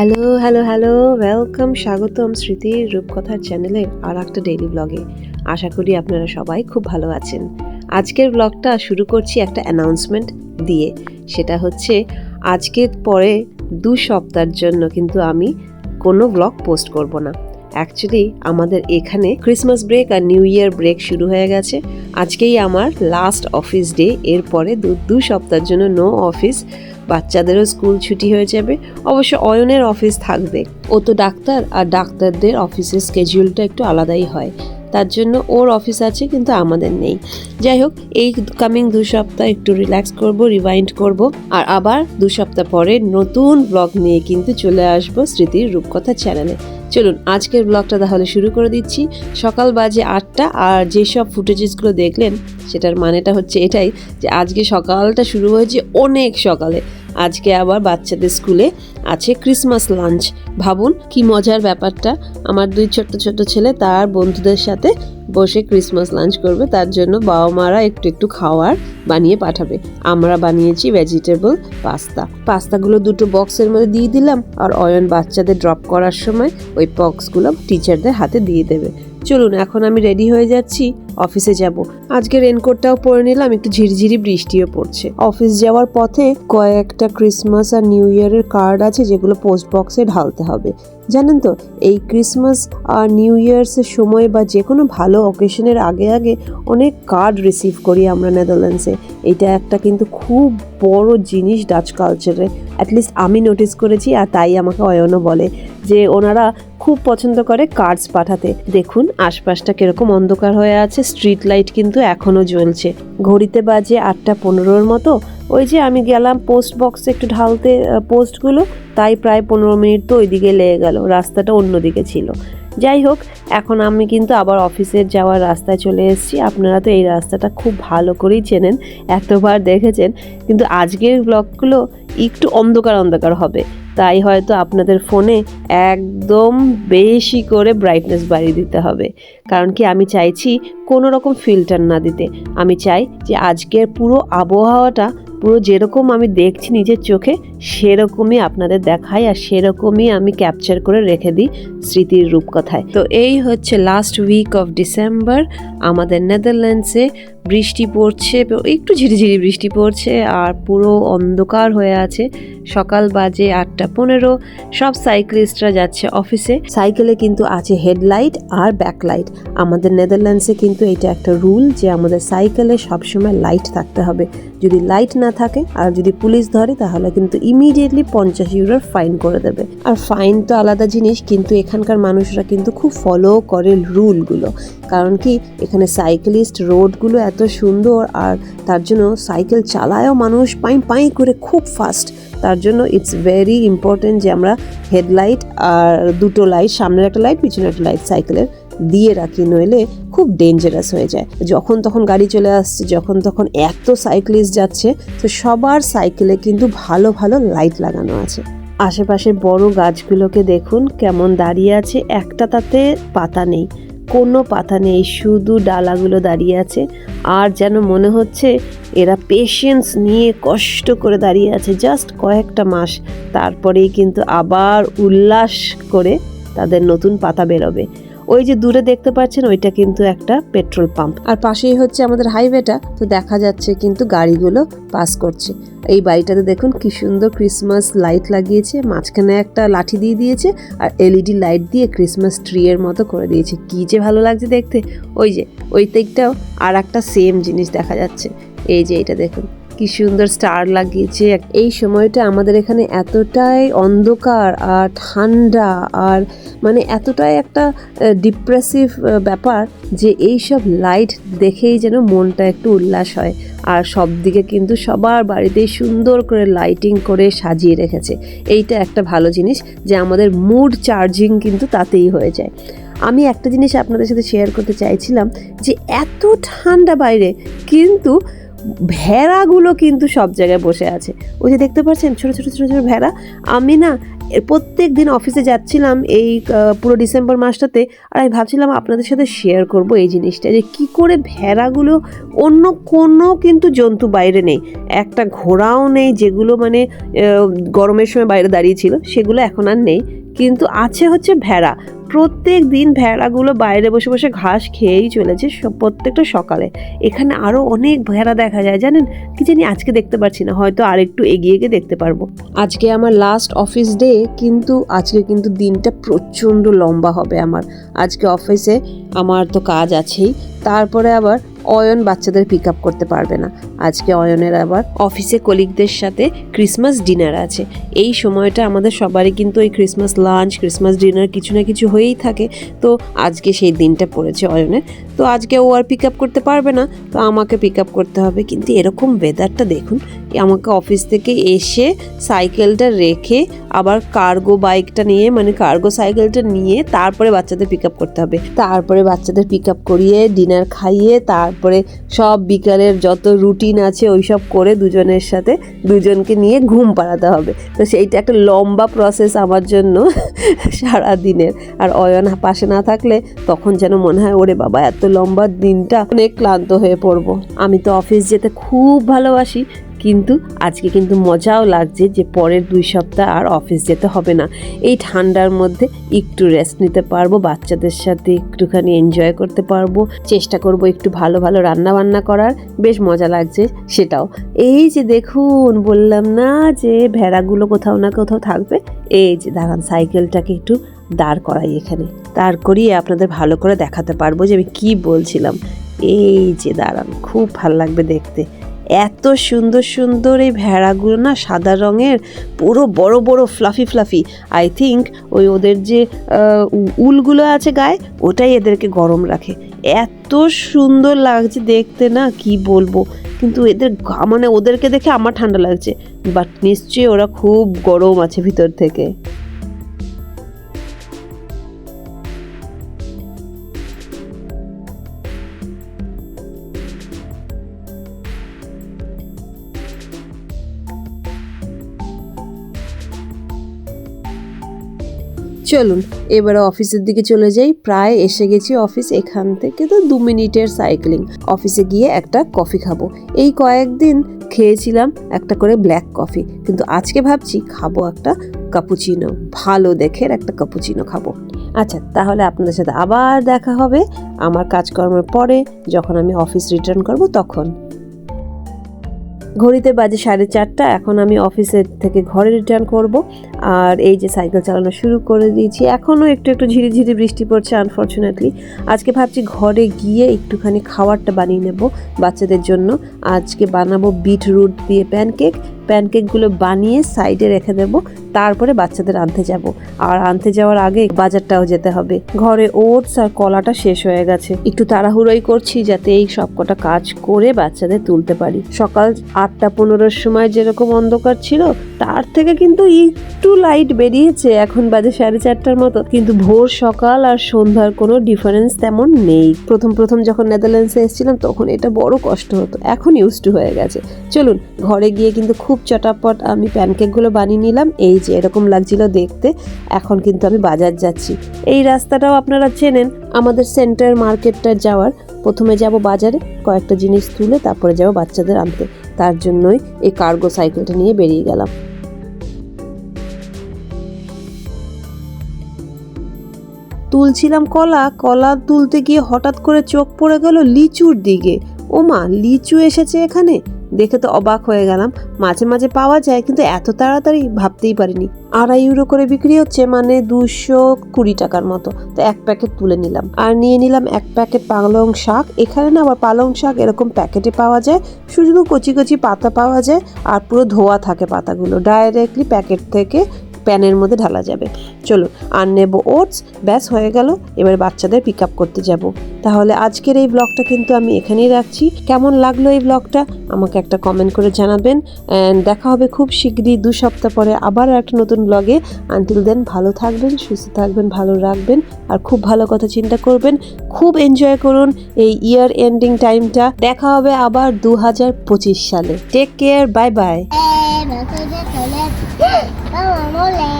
Hello hello hello welcome স্বাগতম স্মৃতির রূপকথার চ্যানেলে আর একটা ডেইলি ব্লগে আশা করি আপনারা সবাই খুব ভালো আছেন। আজকের ব্লগটা শুরু করছি একটা অ্যানাউন্সমেন্ট দিয়ে। সেটা হচ্ছে, আজকের পরে দু সপ্তাহের জন্য কিন্তু আমি কোনো ব্লগ পোস্ট করব না। অ্যাকচুয়ালি আমাদের এখানে ক্রিসমাস ব্রেক আর নিউ ইয়ার ব্রেক শুরু হয়ে গেছে। আজকেই আমার লাস্ট অফিস ডে এরপরে দু দু সপ্তাহের জন্য নো অফিস বাচ্চাদেরও স্কুল ছুটি হয়ে যাবে। অবশ্য অয়নের অফিস থাকবে। ও তো ডাক্তার, আর ডাক্তারদের অফিসের স্কেজিউলটা একটু আলাদাই হয়। তার জন্য ওর অফিস আছে, কিন্তু আমাদের নেই। যাই হোক, এই কামিং দু সপ্তাহ একটু রিল্যাক্স করব রিভাইন্ড করব, আর আবার দু সপ্তাহ পরে নতুন ব্লগ নিয়ে কিন্তু চলে আসব স্মৃতির রূপকথা চ্যানেলে চলুন, আজকের ব্লগটা তাহলে শুরু করে দিচ্ছি। সকাল বাজে আটটা, আর যেসব ফুটেজেসগুলো দেখলেন, সেটার মানেটা হচ্ছে এটাই যে আজকে সকালটা শুরু হয়েছে অনেক সকালে। আজকে আবার বাচ্চাদের স্কুলে আছে ক্রিসমাস লাঞ্চ। ভাবুন কি মজার ব্যাপারটা। আমার দুই ছোট্ট ছোট্ট ছেলে তার বন্ধুদের সাথে বসে ক্রিসমাস লাঞ্চ করবে। তার জন্য বাবা মারা একটু একটু খাওয়ার বানিয়ে পাঠাবে। আমরা বানিয়েছি ভেজিটেবল পাস্তা। পাস্তাগুলো দুটো বক্সের মধ্যে দিয়ে দিলাম আর অয়ন বাচ্চাদের ড্রপ করার সময় ওই বক্সগুলো টিচারদের হাতে দিয়ে দেবে। চলুন, এখন আমি রেডি হয়ে যাচ্ছি। অফিসে যাব। আজকে রেনকোটটাও পরে নিলাম, একটু ঝিরঝিরি বৃষ্টিও পড়ছে। অফিস যাওয়ার পথে কয়েকটা ক্রিসমাস আর নিউ ইয়ারের কার্ড আছে, যেগুলো পোস্ট বক্সে ঢালতে হবে। জানেন তো, এই ক্রিসমাস আর নিউ ইয়ার্সের সময় বা যে কোনো ভালো অকেশনের আগে আগে অনেক কার্ড রিসিভ করি আমরা নেদারল্যান্ডসে এটা একটা কিন্তু খুব বড় জিনিস ডাচ কালচারে অ্যাটলিস্ট আমি নোটিস করেছি আর তাই আমাকে অয়নও বলে যে ওনারা খুব পছন্দ করে কার্ডস পাঠাতে। দেখুন, আশপাশটা কীরকম অন্ধকার হয়ে আছে স্ট্রিট লাইট কিন্তু এখনও জ্বলছে। ঘড়িতে বাজে আটটা পনেরোর মতো। ওই যে আমি গেলাম পোস্ট বক্সে একটু ঢালতে পোস্টগুলো তাই প্রায় পনেরো মিনিট তো ওইদিকে লেগে গেল, রাস্তাটা অন্যদিকে ছিল। যাই হোক, এখন আমি কিন্তু আবার অফিসের যাওয়ার রাস্তায় চলে এসেছি। আপনারা তো এই রাস্তাটা খুব ভালো করেই চেনেন, এতবার দেখেছেন। কিন্তু আজকের ব্লগগুলো একটু অন্ধকার অন্ধকার হবে। তাই হয়তো আপনাদের ফোনে একদম বেশি করে ব্রাইটনেস বাড়িয়ে দিতে হবে। কারণ কি আমি চাইছি কোনো রকম ফিল্টার না দিতে। আমি চাই যে আজকের পুরো আবহাওয়াটা পুরো যেরকম আমি দেখছি নিজের চোখে, সেরকমই আপনাদের দেখাই আর সেরকমই আমি ক্যাপচার করে রেখে দিই স্মৃতির রূপকথায়। তো এই হচ্ছে লাস্ট উইক অফ ডিসেম্বর আমাদের নেদারল্যান্ডসে বৃষ্টি পড়ছে, একটু ঝিরিঝিরি বৃষ্টি পড়ছে আর পুরো অন্ধকার হয়ে আছে। সকাল বাজে আটটা পনেরো, সব সাইক্লিস্টরা যাচ্ছে অফিসে সাইকেলে কিন্তু আছে হেডলাইট আর ব্যাকলাইট আমাদের নেদারল্যান্ডসে কিন্তু এটা একটা রুল যে আমাদের সাইকেলে সবসময় লাইট থাকতে হবে। যদি লাইট না থাকে আর যদি পুলিশ ধরে, তাহলে কিন্তু ইমিডিয়েটলি পঞ্চাশ ইউরোর ফাইন করে দেবে। আর ফাইন তো আলাদা জিনিস, কিন্তু এখানকার মানুষরা কিন্তু খুব ফলো করে রুলগুলো কারণ কি এখানে সাইকেলিস্ট রোডগুলো এত সুন্দর আর তার জন্য সাইকেল চালায়ও মানুষ পাই পাই করে খুব ফাস্ট তার জন্য ইটস ভেরি ইম্পর্টেন্ট যে আমরা হেডলাইট আর দুটো লাইট সামনের একটা লাইট পিছনে একটা লাইট সাইকেলের দিয়ে রাখি, নইলে খুব ডেঞ্জারাস হয়ে যায়। যখন তখন গাড়ি চলে আসছে, যখন তখন এত সাইক্লিস্ট যাচ্ছে, তো সবার সাইকেলে কিন্তু ভালো ভালো লাইট লাগানো আছে। আশেপাশের বড় গাছগুলোকে দেখুন, কেমন দাঁড়িয়ে আছে, একটা তাতে পাতা নেই। কোনো পাতা নেই, শুধু ডালাগুলো দাঁড়িয়ে আছে। আর যেন মনে হচ্ছে এরা পেশেন্স নিয়ে কষ্ট করে দাঁড়িয়ে আছে জাস্ট কয়েকটা মাস। তারপরেই কিন্তু আবার উল্লাস করে তাদের নতুন পাতা বেরোবে। ওই যে দূরে দেখতে পাচ্ছেন, ওইটা কিন্তু একটা পেট্রোল পাম্প আর পাশেই হচ্ছে আমাদের হাইওয়েটা তো দেখা যাচ্ছে কিন্তু গাড়িগুলো পাস করছে। এই বাড়িটাতে দেখুন কি সুন্দর ক্রিসমাস লাইট লাগিয়েছে, মাঝখানে একটা লাঠি দিয়ে দিয়েছে আর এলইডি লাইট দিয়ে ক্রিসমাস ট্রি এর মতো করে দিয়েছে। কি যে ভালো লাগছে দেখতে। ওই যে, ওই দিকটাও আর একটা সেম জিনিস দেখা যাচ্ছে। এই যে এটা দেখুন। কি সুন্দর স্টার লাগিয়েছে। এই সময়টা আমাদের এখানে এতটাই অন্ধকার আর ঠান্ডা আর মানে এতটাই একটা ডিপ্রেসিভ ব্যাপার যে এই সব লাইট দেখেই যেন মনটা একটু উল্লাস হয়। আর সব দিকে কিন্তু সবার বাড়িতেই সুন্দর করে লাইটিং করে সাজিয়ে রেখেছে। এইটা একটা ভালো জিনিস যে আমাদের মুড চার্জিং কিন্তু তাতেই হয়ে যায়। আমি একটা জিনিস আপনাদের সাথে শেয়ার করতে চাইছিলাম যে এত ঠান্ডা বাইরে, কিন্তু ভেড়াগুলো কিন্তু সব জায়গায় বসে আছে। ওই যে দেখতে পাচ্ছেন ছোটো ছোটো ছোটো ছোটো ভেড়া। আমি না প্রত্যেক দিন অফিসে যাচ্ছিলাম এই পুরো ডিসেম্বর মাসটাতে আর আমি ভাবছিলাম আপনাদের সাথে শেয়ার করব এই জিনিসটা যে কি করে ভেড়াগুলো অন্য কোনো কিন্তু জন্তু বাইরে নেই। একটা ঘোড়াও নেই যেগুলো মানে গরমের সময় বাইরে দাঁড়িয়ে ছিল, সেগুলো এখন আর নেই। কিন্তু আছে হচ্ছে ভেড়া। প্রত্যেক দিন ভেড়াগুলো বাইরে বসে বসে ঘাস খেয়েই চলেছে প্রত্যেকটা সকালে। এখানে আরও অনেক ভেড়া দেখা যায়, জানেন? কি জানি আজকে দেখতে পারছি না, হয়তো আর একটু এগিয়ে গিয়ে দেখতে পারব। আজকে আমার লাস্ট অফিস ডে কিন্তু আজকে কিন্তু দিনটা প্রচণ্ড লম্বা হবে আমার। আজকে অফিসে আমার তো কাজ আছেই তারপরে আবার অয়ন বাচ্চাদের পিক আপ করতে পারবে না। আজকে অয়নের আবার অফিসে কলিগদের সাথে ক্রিসমাস ডিনার আছে। এই সময়টা আমাদের সবারই কিন্তু ওই ক্রিসমাস লাঞ্চ ক্রিসমাস ডিনার কিছু না কিছু হয়েই থাকে। তো আজকে সেই দিনটা পড়েছে অয়নের। তো আজকে ও আর পিক আপ করতে পারবে না, তো আমাকে পিক আপ করতে হবে। কিন্তু এরকম ওয়েদারটা দেখুন আমাকে অফিস থেকে এসে সাইকেলটা রেখে আবার কার্গো বাইকটা নিয়ে মানে কার্গো সাইকেলটা নিয়ে তারপরে বাচ্চাদের পিক আপ করতে হবে। তারপরে বাচ্চাদের পিক আপ করিয়ে ডিনার খাইয়ে, তারপরে সব বিকালের যত রুটিন আছে ওই সব করে দুজনের সাথে, দুজনকে নিয়ে ঘুম পাড়াতে হবে। তো সেইটা একটা লম্বা প্রসেস আমার জন্য সারা দিনের আর অয়ন পাশে না থাকলে তখন যেন মনে হয়, ওরে বাবা, এত লম্বা দিনটা অনেক ক্লান্ত হয়ে পড়ব। আমি তো অফিস যেতে খুব ভালোবাসি, কিন্তু আজকে কিন্তু মজাও লাগছে যে পরের দুই সপ্তাহ আর অফিস যেতে হবে না। এই ঠান্ডার মধ্যে একটু রেস্ট নিতে পারব, বাচ্চাদের সাথে একটুখানি এনজয় করতে পারব। চেষ্টা করব একটু ভালো ভালো রান্না বান্না করার, বেশ মজা লাগছে সেটাও। এই যে দেখুন, বললাম না যে ভেড়াগুলো কোথাও না কোথাও থাকবে? এই যে দাঁড়ান সাইকেলটাকে একটু দাঁড় করাই এখানে। দাঁড় করিয়ে আপনাদের ভালো করে দেখাতে পারব যে আমি কি বলছিলাম। এই যে দাঁড়ান, খুব ভালো লাগবে দেখতে। এত সুন্দর সুন্দর এই ভেড়াগুলো না সাদা রঙের, পুরো বড় বড় ফ্লাফি ফ্লাফি। আই থিঙ্ক ওই ওদের যে উলগুলো আছে গায়ে, ওটাই এদেরকে গরম রাখে। এত সুন্দর লাগছে দেখতে না, কি বলব। কিন্তু এদের মানে ওদেরকে দেখে আমার ঠান্ডা লাগছে। বাট নিশ্চয়ই ওরা খুব গরম আছে ভিতর থেকে। চলুন, এবারে অফিসের দিকে চলে যাই। প্রায় এসে গেছি অফিস, এখান থেকে তো দু মিনিটের সাইক্লিং অফিসে গিয়ে একটা কফি খাব। এই কয়েকদিন খেয়েছিলাম একটা করে ব্ল্যাক কফি কিন্তু আজকে ভাবছি খাব একটা কাপুচিনো ভালো দেখে একটা কাপুচিনো খাব। আচ্ছা তাহলে আপনাদের সাথে আবার দেখা হবে আমার কাজকর্মের পরে, যখন আমি অফিস রিটার্ন করব তখন। ঘড়িতে বাজে সাড়ে চারটা, এখন আমি অফিসের থেকে ঘরে রিটার্ন করব। আর এই যে সাইকেল চালানো শুরু করে দিয়েছি, এখনও একটু একটু ঝিরিঝিরি বৃষ্টি পড়ছে আনফর্চুনেটলি আজকে ভাবছি ঘরে গিয়ে একটুখানি খাবারটা বানিয়ে নেব বাচ্চাদের জন্য। আজকে বানাবো বিট রুট দিয়ে প্যানকেক প্যানকেকগুলো বানিয়ে সাইডে রেখে দেব। তারপরে বাচ্চাদের আনতে যাব। আর আনতে যাওয়ার আগে বাজারটাও যেতে হবে। ঘরে ওটস আর কলাটা শেষ হয়ে গেছে। একটু তাড়াহুড়োই করছি যাতে এই সবকটা কাজ করে বাচ্চাদের তুলতে পারি। সকাল আটটা পনেরোর সময় যেরকম অন্ধকার ছিল, তার থেকে কিন্তু একটু লাইট বেরিয়েছে। এখন বাজে সাড়ে চারটার মতো। কিন্তু ভোর সকাল আর সন্ধ্যার কোনো ডিফারেন্স তেমন নেই। প্রথম প্রথম যখন নেদারল্যান্ডসে এসেছিলাম, তখন এটা বড় কষ্ট হতো। এখন ইউজ টু হয়ে গেছে। চলুন, ঘরে গিয়ে কিন্তু খুব চটাপট আমি প্যানকেকগুলো বানিয়ে নিলাম। এই যে এরকম লাগছিল দেখতে, এখন কিন্তু আমি বাজার যাচ্ছি। এই রাস্তাটাও আপনারা চেনেন, আমাদের সেন্টার মার্কেটটা যাওয়ার। প্রথমে যাব বাজারে, কয়েকটা জিনিস তুলে তারপরে যাব বাচ্চাদের আনতে। তার জন্যই এই কার্গো সাইকেলটা নিয়ে বেরিয়ে গেলাম। তুলছিলাম কলা কলা তুলতে গিয়ে হঠাৎ করে চোখ পড়ে গেল লিচুর দিকে। ওমা, লিচু এসেছে এখানে? দেখে তো অবাক হয়ে গেলাম। মাঝে মাঝে পাওয়া যায়, কিন্তু এত তাড়াতাড়ি ভাবতেই পারিনি। আড়াই ইউরো করে বিক্রি হচ্ছে মানে দুশো কুড়ি টাকার মতো। তো এক প্যাকেট তুলে নিলাম। আর নিয়ে নিলাম এক প্যাকেট পালং শাক। এখানে না আবার পালং শাক এরকম প্যাকেটে পাওয়া যায়। শুধু কচি কচি পাতা পাওয়া যায়, আর পুরো ধোয়া থাকে পাতাগুলো। ডাইরেক্টলি প্যাকেট থেকে প্যানের মধ্যে ঢালা যাবে। চলো, আর নেব ওটস। ব্যাস, হয়ে গেল। এবার বাচ্চাদের পিক আপ করতে যাব। তাহলে আজকের এই ব্লগটা কিন্তু আমি এখানেই রাখছি। কেমন লাগল এই ব্লগটা আমাকে একটা কমেন্ট করে জানাবেন। অ্যান্ড দেখা হবে খুব শীঘ্রই দু সপ্তাহ পরে আবার একটা নতুন ব্লগে আনটিল দেন ভালো থাকবেন, সুস্থ থাকবেন, ভালো রাখবেন। আর খুব ভালো কথা চিন্তা করবেন। খুব এনজয় করুন এই ইয়ার এন্ডিং টাইমটা দেখা হবে আবার দু হাজার পঁচিশ সালে। Take care bye bye Ole.